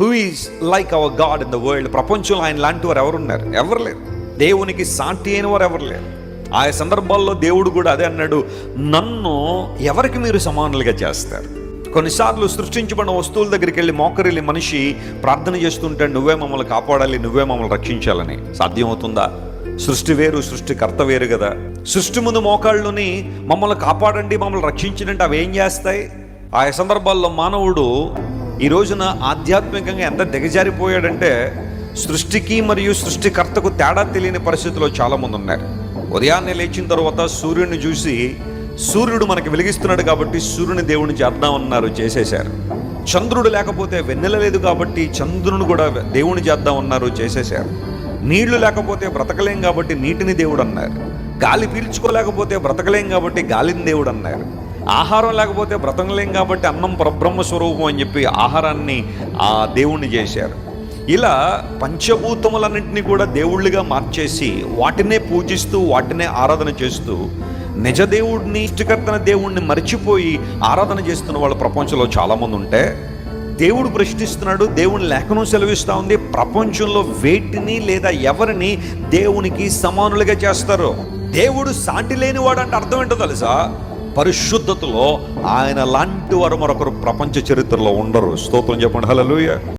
Who is like our god in the world ప్రపంచంలో ఆయన లాంటి వారు ఎవరున్నారు? ఎవరు లేరు. దేవునికి సాటి అయిన వారు ఎవరు లేరు? ఆయా సందర్భాల్లో దేవుడు కూడా అదే అన్నాడు నన్ను ఎవరికి మీరు సమానులుగా చేస్తారు? కొన్నిసార్లు సృష్టించబడిన వస్తువుల దగ్గరికి వెళ్ళి మోకరిల్లి మనిషి ప్రార్థన చేస్తుంటాడు నువ్వే మమ్మల్ని కాపాడాలి నువ్వే మమ్మల్ని రక్షించాలని. సాధ్యమవుతుందా? సృష్టి వేరు సృష్టికర్త వేరు కదా. సృష్టి ముందు మోకాళ్ళుని మమ్మల్ని కాపాడండి మమ్మల్ని రక్షించినట్టు అవి ఏం చేస్తాయి? ఆయా సందర్భాల్లో మానవుడు ఈ రోజున ఆధ్యాత్మికంగా ఎంత దిగజారిపోయాడంటే సృష్టికి మరియు సృష్టికర్తకు తేడా తెలియని పరిస్థితిలో చాలామంది ఉన్నారు. ఉదయాన్నే లేచిన తర్వాత సూర్యుడిని చూసి సూర్యుడు మనకి వెలిగిస్తున్నాడు కాబట్టి సూర్యుని దేవుని చేద్దామన్నారు చేసేశారు. చంద్రుడు లేకపోతే వెన్నెల లేదు కాబట్టి చంద్రుని కూడా దేవుని చేద్దామన్నారు చేసేశారు. నీళ్ళు లేకపోతే బ్రతకలేం కాబట్టి నీటిని దేవుడు అన్నారు. గాలి పీల్చుకోలేకపోతే బ్రతకలేం కాబట్టి గాలిని దేవుడు అన్నారు. ఆహారం లేకపోతే బ్రతకలేం కాబట్టి అన్నం పరబ్రహ్మ స్వరూపం అని చెప్పి ఆహారాన్ని ఆ దేవుణ్ణి చేశారు. ఇలా పంచభూతములన్నింటినీ కూడా దేవుళ్ళుగా మార్చేసి వాటినే పూజిస్తూ వాటినే ఆరాధన చేస్తూ నిజ దేవుడిని ఇష్టకర్తన దేవుణ్ణి మర్చిపోయి ఆరాధన చేస్తున్న వాళ్ళ ప్రపంచంలో చాలామంది ఉంటే దేవుడు ప్రశ్నిస్తున్నాడు దేవుని లేఖనం సెలవిస్తూ ఉంది ప్రపంచంలో వేటిని లేదా ఎవరిని దేవునికి సమానులుగా చేస్తారు? దేవుడు సాటి లేనివాడు అంటే అర్థం ఏంటో తెలుసా? పరిశుద్ధతలో ఆయన లాంటి వారు మరొకరు ప్రపంచ చరిత్రలో ఉండరు. స్తోత్రం చెప్పండి. హల్లెలూయా.